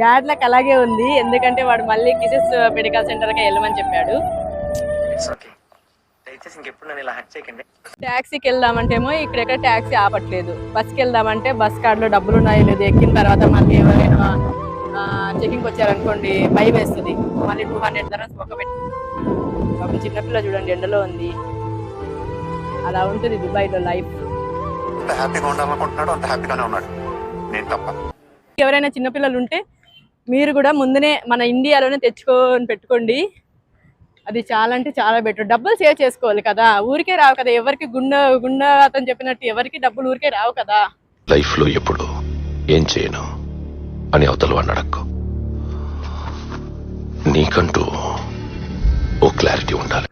Dad luck అలాగే ఉంది. ఎందుకంటే వాడు మళ్ళీ కిసెస్ మెడికల్ సెంటర్కి వెళ్ళమని చెప్పాడు. ట్యాక్సీకి వెళ్దామంటేమో ఇక్కడెక్కడ ట్యాక్సీ ఆపట్లేదు. బస్కి వెళ్దామంటే బస్ కార్డులో డబ్బులు ఉన్నాయో లేదు ఎక్కిన తర్వాత మళ్ళీ ఎవరైనా చెకింగ్కి వచ్చారనుకోండి భయం వేస్తుంది. మళ్ళీ టూ హండ్రెడ్ ధరస్ ఒక పెట్టి చిన్నపిల్ల చూడండి ఎండలో ఉంది. అలా ఉంటుంది దుబాయ్లో లైఫ్ ఎంత హ్యాపీగా ఉండాలనుకుంటున్నాడో అంత హ్యాపీగానే ఉన్నాడు. నేను తప్ప. ఎవరైనా చిన్నపిల్లలు ఉంటే మీరు కూడా ముందునే మన ఇండియాలోనే తెచ్చుకొని పెట్టుకోండి. అది చాలా అంటే చాలా బెటర్. డబ్బులు సేవ్ చేసుకోవాలి కదా. ఊరికే రావు కదా. ఎవరికి గుండె గుండె అతను చెప్పినట్టు ఎవరికి డబ్బులు ఊరికే రావు కదా. లైఫ్లో ఎప్పుడు ఏం చేయను అని అవతల వాడిని అడక్కు. నీకంటూ ఓ క్లారిటీ ఉండాలి.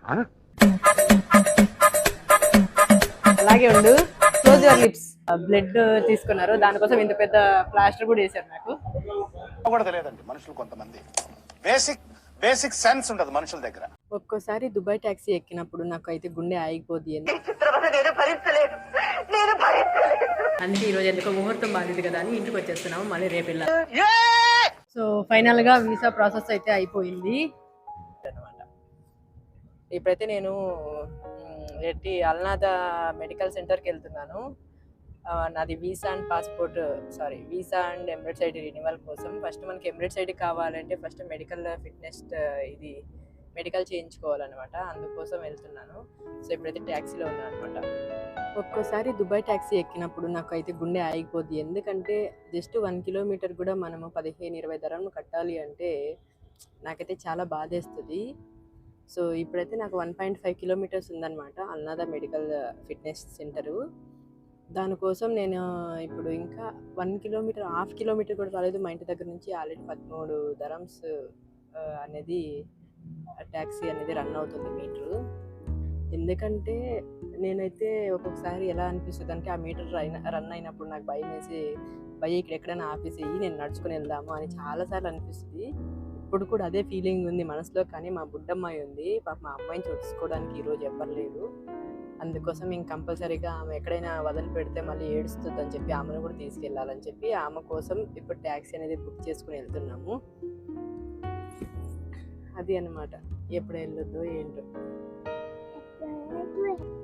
అలాగే ఉండు. క్లోజ్ యువర్ లిప్స్ బ్లడ్ తీసుకున్నారు. దానికోసం ఇంత పెద్ద ప్లాస్టర్ కూడా వేశారు నాకు. కూడా తెలియదండి మనుషులు కొంతమంది. బేసిక్ బేసిక్ సెన్స్ ఉండదు మనుషుల దగ్గర. ఒక్కోసారి దుబాయ్ ట్యాక్సీ ఎక్కినప్పుడు నాకు అయితే గుండె ఆగిపోద్ది ఎందుకు అందుకే ఈరోజు ఎందుకో ముహూర్తం బాధింది కదా అని ఇంటికి వచ్చేస్తున్నాము మళ్ళీ రేపు వెళ్ళాలి. సో ఫైనల్గా వీసా ప్రాసెస్ అయితే అయిపోయింది. అన్నమాట ఇప్పుడైతే నేను మ్, ఏంటి అల్నాద మెడికల్ సెంటర్కి వెళ్తున్నాను. నాది visa and passport sorry visa and Emirates ID renewal కోసం. ఫస్ట్ మనకి ఎమిరేట్స్ ఐడి కావాలంటే ఫస్ట్ మెడికల్ ఫిట్నెస్ ఇది మెడికల్ చేయించుకోవాలన్నమాట. అందుకోసం వెళ్తున్నాను. సో ఇప్పుడైతే ట్యాక్సీలో ఉన్నాను అనమాట ఒక్కోసారి దుబాయ్ ట్యాక్సీ ఎక్కినప్పుడు నాకు అయితే గుండె ఆగిపోద్ది. ఎందుకంటే జస్ట్ వన్ కిలోమీటర్ కూడా మనము పదిహేను ఇరవై ధరలు కట్టాలి అంటే నాకైతే చాలా బాధేస్తుంది. సో ఇప్పుడైతే నాకు వన్ పాయింట్ ఫైవ్ కిలోమీటర్స్ ఉందన్నమాట అన్నదా మెడికల్ ఫిట్నెస్ సెంటరు. దానికోసం నేను ఇప్పుడు ఇంకా వన్ కిలోమీటర్ హాఫ్ కిలోమీటర్ కూడా రాలేదు. మా ఇంటి దగ్గర నుంచి ఆల్రెడీ పదమూడు ధరమ్స్ అనేది ట్యాక్సీ అనేది రన్ అవుతుంది మీటరు. ఎందుకంటే నేనైతే ఒక్కొక్కసారి ఎలా అనిపిస్తుంది అంటే ఆ మీటర్ రన్ రన్ అయినప్పుడు నాకు భయం వేసి భయ ఇక్కడ ఎక్కడైనా ఆపేసి నేను నడుచుకుని వెళ్దాము అని చాలాసార్లు అనిపిస్తుంది. ఇప్పుడు కూడా అదే ఫీలింగ్ ఉంది మనసులో కానీ మా బుడ్డమ్మాయి ఉంది. పాప మా అమ్మాయిని చూసుకోవడానికి ఈరోజు ఎవ్వరు లేరు. అందుకోసం ఇంక కంపల్సరీగా ఆమె ఎక్కడైనా వదిలి పెడితే మళ్ళీ ఏడుస్తుంది అని చెప్పి ఆమెను కూడా తీసుకెళ్ళాలని చెప్పి ఆమె కోసం ఇప్పుడు ట్యాక్సీ అనేది బుక్ చేసుకుని వెళ్తున్నాము. అది అన్నమాట. ఎప్పుడు వెళ్ళొద్దు ఏంటో.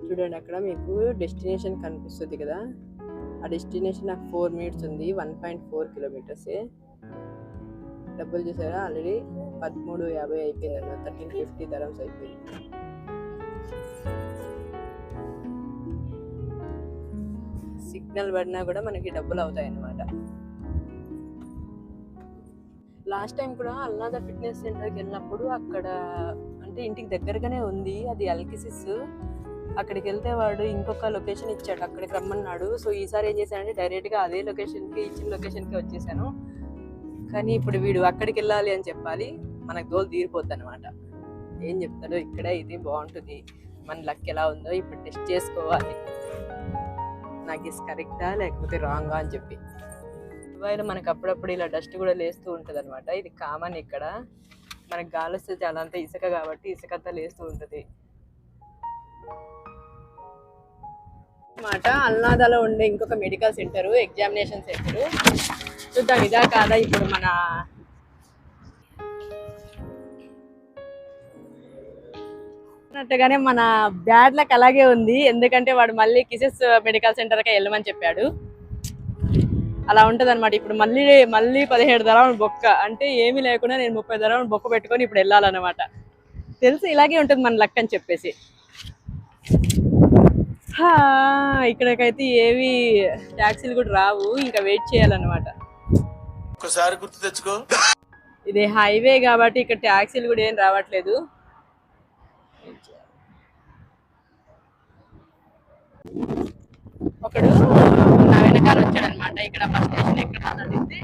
చూడండి అక్కడ మీకు డెస్టినేషన్ కనిపిస్తుంది కదా. ఆ డెస్టినేషన్ నాకు ఫోర్ మినిట్స్ ఉంది. వన్ పాయింట్ ఫోర్ కిలోమీటర్సే డబ్బులు చూసారా? ఆల్రెడీ పదమూడు యాభై అయిపోయింది అన్న థర్టీన్ ఫిఫ్టీ ధరమ్స్ అయిపోయింది. సిగ్నల్ పడినా కూడా మనకి డబ్బులు అవుతాయి అన్నమాట లాస్ట్ టైం కూడా అల్లాద ఫిట్నెస్ సెంటర్కి వెళ్ళినప్పుడు అక్కడ అంటే ఇంటికి దగ్గరగానే ఉంది అది అల్కిసిస్. అక్కడికి వెళ్తే వాడు ఇంకొక లొకేషన్ ఇచ్చాడు అక్కడికి రమ్మన్నాడు. సో ఈసారి ఏం చేశానంటే డైరెక్ట్గా అదే లొకేషన్కి ఇచ్చిన లొకేషన్కి వచ్చేసాను. కానీ ఇప్పుడు వీడు అక్కడికి వెళ్ళాలి అని చెప్పాలి మనకు దోలు తీరిపోద్ది అనమాట ఏం చెప్తాడో ఇక్కడే ఇది బాగుంటుంది. మన లక్ ఎలా ఉందో ఇప్పుడు టెస్ట్ చేసుకోవాలి. నాకు ఇది కరెక్టా? లేకపోతే రాంగా అని చెప్పి. దుబాయ్లో మనకు అప్పుడప్పుడు ఇలా డస్ట్ కూడా లేస్తూ ఉంటుంది అనమాట ఇది కామన్ ఇక్కడ. మనకు గాలి వస్తే చాలా అంతా ఇసుక కాబట్టి ఇసుక అంతా లేస్తూ ఉంటుంది. అనమాట అల్నాదాలో ఉండే ఇంకొక మెడికల్ సెంటర్ ఎగ్జామినేషన్ సెంటరు చూద్దాం ఇదా కాదా ఇప్పుడు మన అన్నట్టుగానే మన బ్యాడ్ లక్ అలాగే ఉంది. ఎందుకంటే వాడు మళ్ళీ కిసెస్ మెడికల్ సెంటర్కి వెళ్ళమని చెప్పాడు. అలా ఉంటుంది అనమాట ఇప్పుడు మళ్ళీ మళ్ళీ పదిహేడు ధరలు బొక్క. అంటే ఏమీ లేకుండా నేను ముప్పై ధరలు బొక్క పెట్టుకొని ఇప్పుడు వెళ్ళాలన్నమాట. తెలుసు ఇలాగే ఉంటుంది మన లక్ అని చెప్పేసి. హా, ఇక్కడికైతే ఏవి ట్యాక్సీలు కూడా రావు. ఇంకా వెయిట్ చేయాలన్నమాట. ఒకసారి గుర్తు తెచ్చుకో. ఇది హైవే కాబట్టి ఇక్కడ ట్యాక్సీలు కూడా ఏం రావట్లేదు. ఒకడు నా వెనకాల వచ్చాడు అనమాట ఇక్కడ బస్ స్టేషన్ ఎక్కడ అని అడిగితే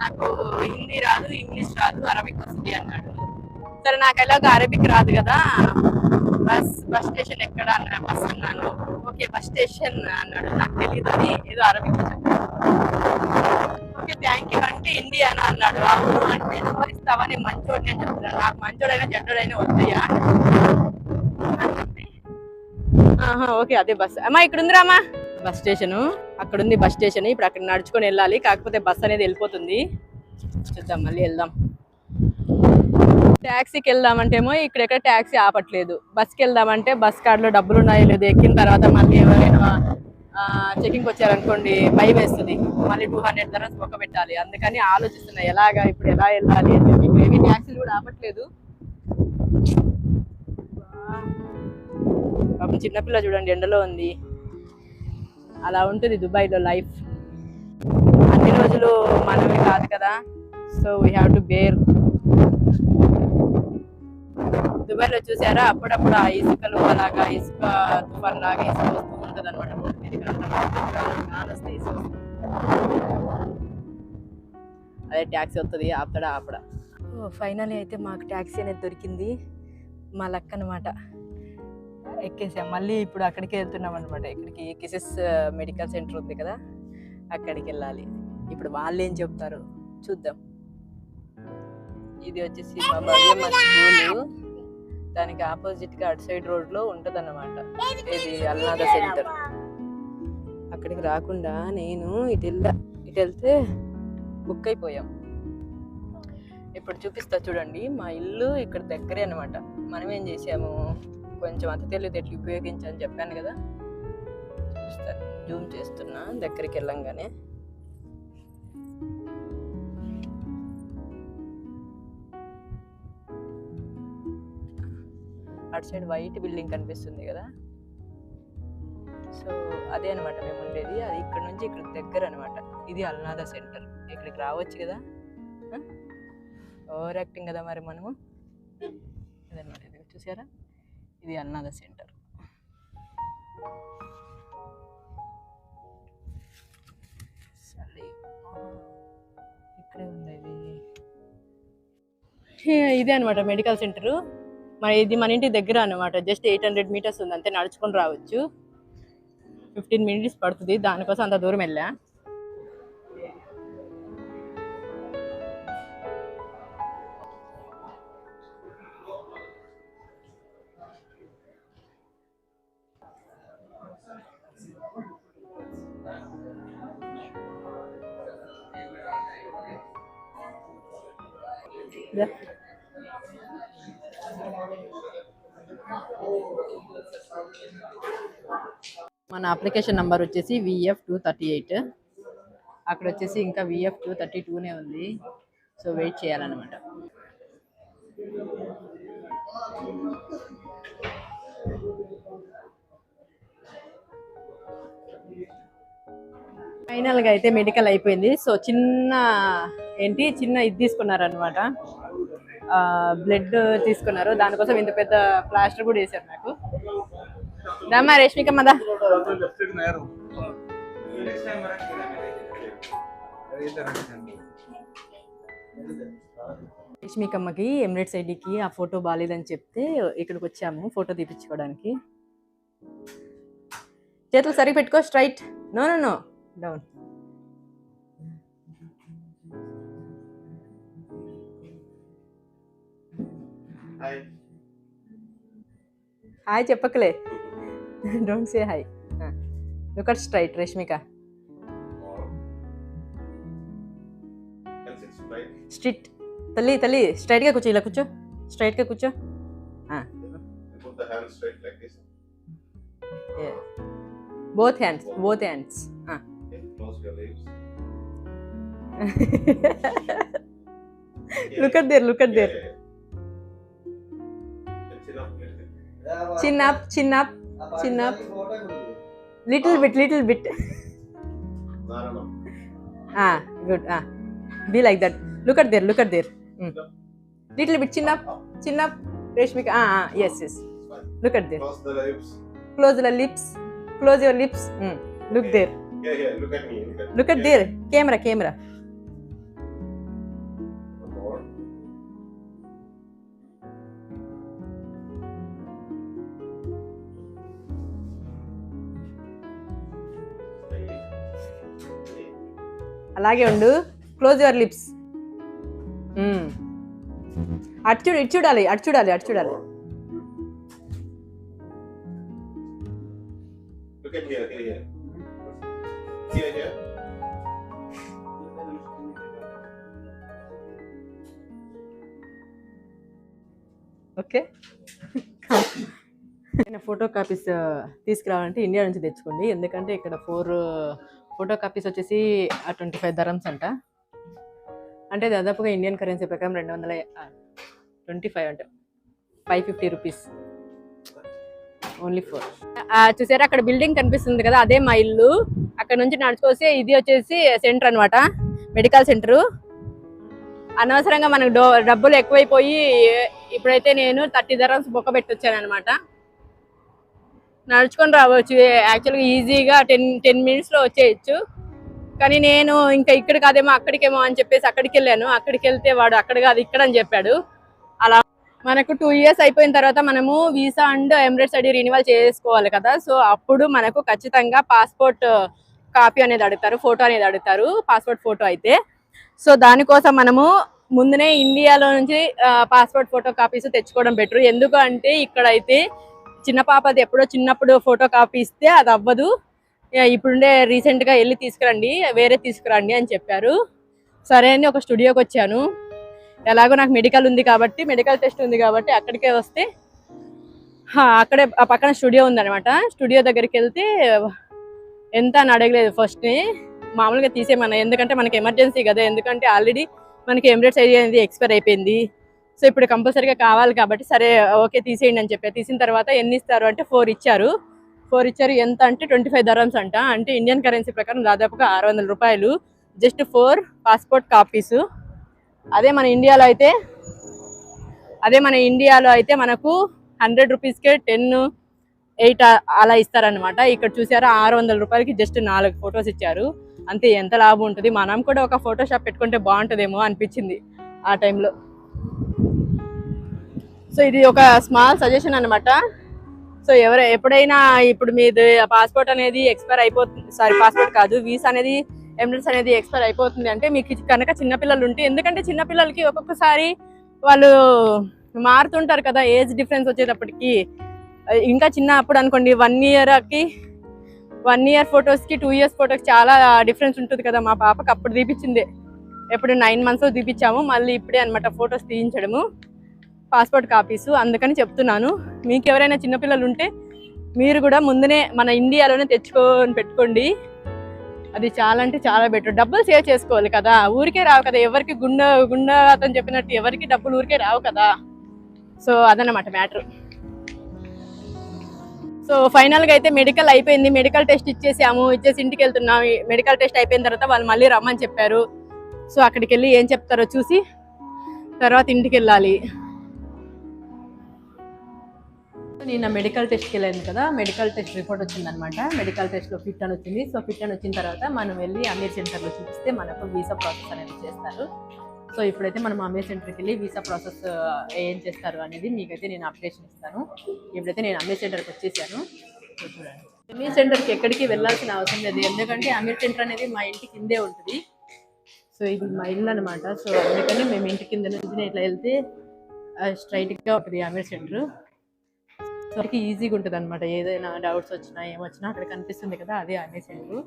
నాకు హిందీ రాదు ఇంగ్లీష్ రాదు అరబిక్ వస్తుంది అన్నాడు. సరే నాకు ఎలాగ అరబిక్ రాదు కదా. బస్ బస్ స్టేషన్ ఎక్కడ అన్న బస్ అన్నాను. ఓకే బస్ స్టేషన్ అన్నాడు. నాకు తెలియదు అని ఏదో అరబిక్ ఓకే థ్యాంక్ యూ అంటే ఇండియానా అన్నాడు. అవును అంటే నెంబర్ ఇస్తావా నేను మంచోడిని అని చెప్తున్నాను నాకు మంచోడైనా చెడ్డోడైనా వద్దయ్యా ఆహా ఓకే అదే బస్. అమ్మా ఇక్కడ ఉందిరా బస్ స్టేషన్. అక్కడ ఉంది బస్ స్టేషన్. ఇప్పుడు అక్కడ నడుచుకొని వెళ్ళాలి. కాకపోతే బస్ అనేది వెళ్ళిపోతుంది. చూద్దాం మళ్ళీ వెళ్దాం. ట్యాక్సీకి వెళ్దామంటేమో ఇక్కడ ఎక్కడ ట్యాక్సీ ఆపట్లేదు. బస్కి వెళ్దామంటే బస్ కార్డులో డబ్బులు ఉన్నాయో లేదు. ఎక్కిన తర్వాత మళ్ళీ ఎవరైనా చెకింగ్ వచ్చారనుకోండి భయం వేస్తుంది. మళ్ళీ టూ హండ్రెడ్ ధర ఒక్క పెట్టాలి. అందుకని ఆలోచిస్తున్నా ఎలాగా ఇప్పుడు ఎలా వెళ్ళాలి అని చెప్పి. ఏమీ ట్యాక్సీలు కూడా ఆపట్లేదు. పాపం చిన్నపిల్ల చూడండి ఎండలో ఉంది. అలా ఉంటుంది దుబాయ్లో లైఫ్. అన్ని రోజులు మనమే కాదు కదా. So we have to bear దుబాయ్లో చూసారా? అప్పుడప్పుడు ఆ ఇసుకలు అలాగా ఇసుక తుఫాన్ లాగా ఇసుక వస్తూ ఉంటుంది అనమాట అదే ట్యాక్సీ వస్తుంది ఆపడా? ఆపడా ఫైనల్ అయితే మాకు ట్యాక్సీ అనేది దొరికింది. మా లక్ అనమాట ఎక్కేసాం. మళ్ళీ ఇప్పుడు అక్కడికి వెళ్తున్నాం అనమాట ఇక్కడికి కిసెస్ మెడికల్ సెంటర్ ఉంది కదా అక్కడికి వెళ్ళాలి. ఇప్పుడు వాళ్ళు ఏం చెప్తారు చూద్దాం. ఇది వచ్చేసి మా భవ్యమ్మ స్కూలు దానికి ఆపోజిట్గా అటు సైడ్ రోడ్లో ఉంటది ఇది అల్నాద సెంటర్. అక్కడికి రాకుండా నేను ఇటు వెళ్ళా ఇటు వెళ్తే బుక్ అయిపోయాం. ఇప్పుడు చూపిస్తా చూడండి. మా ఇల్లు ఇక్కడ దగ్గరే అనమాట మనం ఏం చేసాము? కొంచెం అతి తెలివితేటలు ఉపయోగించని చెప్పాను కదా. చూపిస్తాను జూమ్ చేస్తున్నా దగ్గరికి వెళ్ళంగానే అటు సైడ్ వైట్ బిల్డింగ్ కనిపిస్తుంది కదా. సో అదే అనమాట మేము ఉండేది. అది ఇక్కడ నుంచి ఇక్కడ దగ్గర అనమాట ఇది అల్నాథ సెంటర్. ఇక్కడికి రావచ్చు కదా. ఓవర్ యాక్టింగ్ కదా మరి మనము. అదనమాట చూసారా? ఇది అల్నాదా సెంటర్ ఇక్కడే ఉంది ఇది? ఇదే అనమాట మెడికల్ సెంటర్ మరి ఇది మన ఇంటి దగ్గర అనమాట జస్ట్ ఎయిట్ హండ్రెడ్ మీటర్స్ ఉంది. అంతే నడుచుకొని రావచ్చు. ఫిఫ్టీన్ మినిట్స్ పడుతుంది. దానికోసం అంత దూరం వెళ్ళా. మన అప్లికేషన్ నెంబర్ వచ్చేసి V F two thirty eight అక్కడ వచ్చేసి ఇంకా విఎఫ్ టూ థర్టీ టూనే ఉంది. సో వెయిట్ చేయాలన్నమాట. ఫైనల్గా అయితే మెడికల్ అయిపోయింది. సో చిన్న ఏంటి? చిన్న ఇది తీసుకున్నారనమాట బ్లడ్ తీసుకున్నారు దానికోసం ఇంత పెద్ద ప్లాస్టర్ కూడా వేశారు నాకు. దమ్మా రేష్మిక మదా. రేష్మికమ్మకి ఎమిరేట్స్ ఐడికి ఆ ఫోటో బాగాలేదని చెప్తే ఇక్కడికి వచ్చాము ఫోటో తీపించుకోవడానికి చేతులు సరిగ్గా పెట్టుకో straight. No no no. Down. Hi చెప్పకలే. Don't say hi look at straight Reshmika straight తల్లి తల్లి స్ట్రైట్గా కూర్చో ఇలా కూర్చో స్ట్రైట్గా కూర్చో both hands both hands look at there look at there Chin up, chin up, chin up. Little bit, little bit. ah, good. Ah, be like that. Look at there, look at there. Mm. Little bit, chin up, chin up. Reshmika, ah, ah, yes, yes. Look at there. Close the lips. Close the lips. Close your lips. Mm. Look there. Yeah, yeah. Look at me. Look at, look at there. Camera, camera. అలాగే ఉండు. Close your lips అటు చూడు ఇటు చూడాలి అటు చూడాలి అటు చూడాలి. ఓకే నేను ఫోటో కాపీస్ uh, తీసుకురావాలంటే ఇండియా నుంచి తెచ్చుకోండి. ఎందుకంటే ఇక్కడ ఫోర్ ఫోటో కాపీస్ వచ్చేసి ట్వంటీ ఫైవ్ ధరమ్స్ అంట. అంటే దాదాపుగా ఇండియన్ కరెన్సీ ప్రకారం రెండు వందల ట్వంటీ ఫైవ్ అంటే five fifty rupees. Only four. చూసారా అక్కడ బిల్డింగ్ కనిపిస్తుంది కదా అదే మా ఇల్లు. అక్కడ నుంచి నడుచుకొస్తే ఇది వచ్చేసి సెంటర్ అన్నమాట మెడికల్ సెంటర్. అనవసరంగా మనకు డబ్బులు ఎక్కువైపోయి ఇప్పుడైతే నేను థర్టీ ధరమ్స్ బొక్క పెట్టొచ్చాను అనమాట నడుచుకొని రావచ్చు. యాక్చువల్గా ఈజీగా టెన్ టెన్ మినిట్స్లో వచ్చేయచ్చు. కానీ నేను ఇంకా ఇక్కడ కాదేమో అక్కడికేమో అని చెప్పేసి అక్కడికి వెళ్ళాను. అక్కడికి వెళ్తే వాడు అక్కడ కాదు ఇక్కడ అని చెప్పాడు. అలా మనకు టూ ఇయర్స్ అయిపోయిన తర్వాత మనము visa and Emirates ID renewal చేసుకోవాలి కదా. సో అప్పుడు మనకు ఖచ్చితంగా పాస్పోర్ట్ కాపీ అనేది అడుగుతారు ఫోటో అనేది అడుగుతారు పాస్పోర్ట్ ఫోటో అయితే. సో దానికోసం మనము ముందునే ఇండియాలో నుంచి పాస్పోర్ట్ ఫోటో కాపీస్ తెచ్చుకోవడం బెటర్. ఎందుకు అంటే ఇక్కడైతే చిన్న పాపది ఎప్పుడో చిన్నప్పుడు ఫోటో కాపీ ఇస్తే అది అవ్వదు. ఇప్పుడుండే రీసెంట్గా వెళ్ళి తీసుకురండి వేరే తీసుకురండి అని చెప్పారు. సరే అని ఒక స్టూడియోకి వచ్చాను. ఎలాగో నాకు మెడికల్ ఉంది కాబట్టి మెడికల్ టెస్ట్ ఉంది కాబట్టి అక్కడికే వస్తే హా, అక్కడే ఆ పక్కన స్టూడియో ఉందనమాట స్టూడియో దగ్గరికి వెళ్తే ఎంత అని అడగలేదు ఫస్ట్ని మామూలుగా తీసేయమన్నా ఎందుకంటే మనకి ఎమర్జెన్సీ కదా ఎందుకంటే ఆల్రెడీ మనకి ఎమిరేట్స్ అనేది ఎక్స్పైర్ అయిపోయింది. సో ఇప్పుడు కంపల్సరీగా కావాలి కాబట్టి సరే ఓకే తీసేయండి అని చెప్పి తీసిన తర్వాత ఎన్ని ఇస్తారు అంటే ఫోర్ ఇచ్చారు. ఫోర్ ఇచ్చారు. ఎంత అంటే ట్వంటీ ఫైవ్ ధరమ్స్ అంట. అంటే ఇండియన్ కరెన్సీ ప్రకారం దాదాపుగా ఆరు వందల రూపాయలు. Just four passport copies. అదే మన ఇండియాలో అయితే అదే మన ఇండియాలో అయితే మనకు హండ్రెడ్ రూపీస్కే టెన్ ఎయిట్ అలా ఇస్తారనమాట ఇక్కడ చూసారా ఆరు వందల రూపాయలకి జస్ట్ నాలుగు ఫొటోస్ ఇచ్చారు. అంతే ఎంత లాభం ఉంటుంది. మనం కూడా ఒక ఫోటో షాప్ పెట్టుకుంటే బాగుంటుందేమో అనిపించింది ఆ టైంలో. సో ఇది ఒక స్మాల్ సజెషన్ అనమాట సో ఎవరు ఎప్పుడైనా ఇప్పుడు మీది పాస్పోర్ట్ అనేది ఎక్స్పైర్ అయిపోతుంది సారీ పాస్పోర్ట్ కాదు వీసా అనేది ఎమిరేట్స్ అనేది ఎక్స్పైర్ అయిపోతుంది అంటే మీకు కనుక చిన్నపిల్లలు ఉంటే ఎందుకంటే చిన్నపిల్లలకి ఒక్కొక్కసారి వాళ్ళు మారుతుంటారు కదా ఏజ్ డిఫరెన్స్ వచ్చేటప్పటికి. ఇంకా చిన్న అప్పుడు అనుకోండి వన్ ఇయర్కి వన్ ఇయర్ ఫొటోస్కి టూ ఇయర్స్ ఫొటోస్ చాలా డిఫరెన్స్ ఉంటుంది కదా మా పాపకి అప్పుడు తీపించిందే ఎప్పుడు నైన్ మంత్స్ తీపిచ్చాము మళ్ళీ ఇప్పుడే అనమాట ఫొటోస్ తీయించడము. పాస్పోర్ట్ కాపీస్ అందుకని చెప్తున్నాను. మీకు ఎవరైనా చిన్నపిల్లలు ఉంటే మీరు కూడా ముందునే మన ఇండియాలోనే తెచ్చుకొని పెట్టుకోండి. అది చాలా అంటే చాలా బెటర్. డబ్బులు సేవ్ చేసుకోవాలి కదా. ఊరికే రావు కదా. ఎవరికి గుండె గుండె అతను చెప్పినట్టు ఎవరికి డబ్బులు ఊరికే రావు కదా. సో అదనమాట మ్యాటర్. సో ఫైనల్గా అయితే మెడికల్ అయిపోయింది. మెడికల్ టెస్ట్ ఇచ్చేసాము. ఇచ్చేసి ఇంటికి వెళ్తున్నాం. మెడికల్ టెస్ట్ అయిపోయిన తర్వాత వాళ్ళు మళ్ళీ రమ్మని చెప్పారు. సో అక్కడికి వెళ్ళి ఏం చెప్తారో చూసి తర్వాత ఇంటికి వెళ్ళాలి. నేను మెడికల్ టెస్ట్కి వెళ్ళాను కదా మెడికల్ టెస్ట్ రిపోర్ట్ వచ్చిందనమాట. మెడికల్ టెస్ట్లో ఫిట్ అని వచ్చింది. సో ఫిట్ అని వచ్చిన తర్వాత మనం వెళ్ళి అమీర్ సెంటర్లో చూపిస్తే మనకు వీసా ప్రాసెస్ అనేది చేస్తారు. సో ఇప్పుడైతే మనం అమీర్ సెంటర్కి వెళ్ళి వీసా ప్రాసెస్ ఏం చేస్తారు అనేది మీకైతే నేను అప్డేషన్ ఇస్తాను. ఇప్పుడైతే నేను అమీర్ సెంటర్కి వచ్చేసాను. చూడండి. అమీర్ సెంటర్కి ఎక్కడికి వెళ్ళాల్సిన అవసరం లేదు. ఎందుకంటే అమీర్ సెంటర్ అనేది మా ఇంటి కిందే ఉంటుంది. సో ఇది మా ఇల్లు అనమాట సో అందుకని మేము ఇంటి కింద నుంచి ఇట్లా వెళ్తే స్ట్రైట్గా ఉంటుంది అమీర్ సెంటర్ మనకి ఈజీగా ఉంటుంది అనమాట ఏదైనా డౌట్స్ వచ్చినా ఏమొచ్చినా అక్కడ కనిపిస్తుంది కదా అదే అమీర్ సెంటర్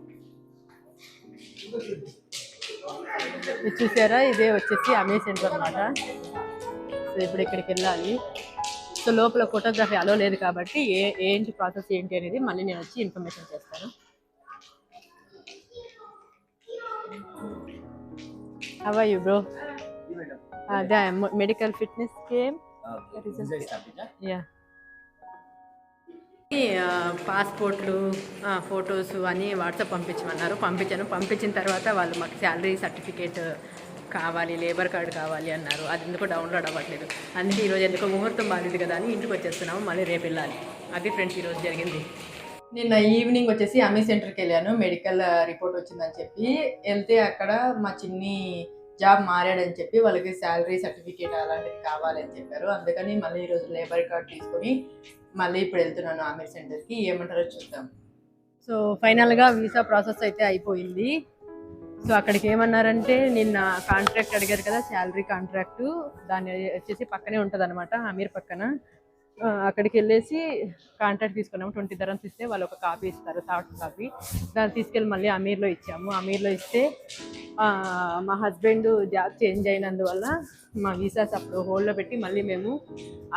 ఇది చూసారా? ఇదే వచ్చేసి అమీర్ సెంటర్ అనమాట సో ఇప్పుడు ఇక్కడికి వెళ్ళాలి. సో లోపల ఫోటోగ్రఫీ అలో లేదు కాబట్టి ఏ ఏంటి ప్రాసెస్ ఏంటి అనేది మళ్ళీ నేను వచ్చి ఇన్ఫర్మేషన్ చేస్తాను. Bro? Uh, the mo- medical fitness came. Yeah. పాస్పోర్ట్లు ఫొటోస్ అని వాట్సాప్ పంపించమన్నారు. పంపించాను. పంపించిన తర్వాత వాళ్ళు మాకు శాలరీ సర్టిఫికేట్ కావాలి లేబర్ కార్డు కావాలి అన్నారు. అది ఎందుకు డౌన్లోడ్ అవ్వట్లేదు. అందుకే ఈరోజు ఎందుకో ముహూర్తం బాధింది కదా అని ఇంటికి వచ్చేస్తున్నాము. మళ్ళీ రేపు వెళ్ళాలి. అది ఫ్రెండ్స్ ఈరోజు జరిగింది. నిన్న ఈవినింగ్ వచ్చేసి అమీ సెంటర్కి వెళ్ళాను. మెడికల్ రిపోర్ట్ వచ్చిందని చెప్పి. వెళ్తే అక్కడ మా చిన్ని జాబ్ మారాడని చెప్పి వాళ్ళకి శాలరీ సర్టిఫికేట్ అలాంటిది కావాలని చెప్పారు. అందుకని మళ్ళీ ఈరోజు లేబర్ కార్డు తీసుకొని మళ్ళీ ఇప్పుడు వెళ్తున్నాను ఆమీర్ సెంటర్కి ఏమంటారో చూద్దాం. సో ఫైనల్గా వీసా ప్రాసెస్ అయితే అయిపోయింది. సో అక్కడికి ఏమన్నారంటే నిన్న కాంట్రాక్ట్ అడిగారు కదా శాలరీ కాంట్రాక్టు దాన్ని వచ్చేసి పక్కనే ఉంటుంది అనమాట అమీర్ పక్కన. అక్కడికి వెళ్ళేసి కాంట్రాక్ట్ తీసుకున్నాము. ట్వంటీ ధరమ్స్ ఇస్తే వాళ్ళు ఒక కాపీ ఇస్తారు సాఫ్ట్ కాపీ. దాన్ని తీసుకెళ్ళి మళ్ళీ అమీర్లో ఇచ్చాము. అమీర్లో ఇస్తే మా హస్బెండ్ జాబ్ చేంజ్ అయినందువల్ల మా వీసాస్ అప్పుడు హోల్డ్లో పెట్టి మళ్ళీ మేము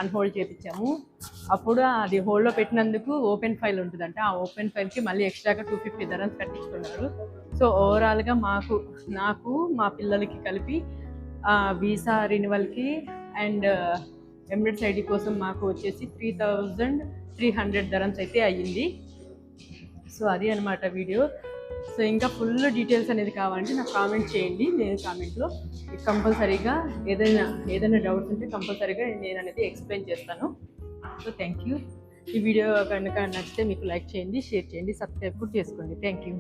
అన్హోల్డ్ చేపించాము అప్పుడు అది హోల్డ్లో పెట్టినందుకు ఓపెన్ ఫైల్ ఉంటుందంట. ఆ ఓపెన్ ఫైల్కి మళ్ళీ ఎక్స్ట్రాగా టూ ఫిఫ్టీ ధరమ్స్ కట్టించుకున్నారు. సో ఓవరాల్గా మాకు నాకు మా పిల్లలకి కలిపి వీసా రెన్యువల్కి అండ్ ఎంబ్రాయిడ్స్ ఐడి కోసం మాకు వచ్చేసి three thousand three hundred dirhams అయితే అయ్యింది. సో అది అనమాట వీడియో. సో ఇంకా ఫుల్ డీటెయిల్స్ అనేది కావాలంటే నాకు కామెంట్ చేయండి నేను కామెంట్లో కంపల్సరీగా ఏదైనా ఏదైనా డౌట్స్ ఉంటే కంపల్సరీగా నేను అనేది ఎక్స్ప్లెయిన్ చేస్తాను. సో థ్యాంక్ యూ ఈ వీడియో కనుక నచ్చితే మీకు లైక్ చేయండి షేర్ చేయండి సబ్స్క్రైబ్ కూడా చేసుకోండి. Thank you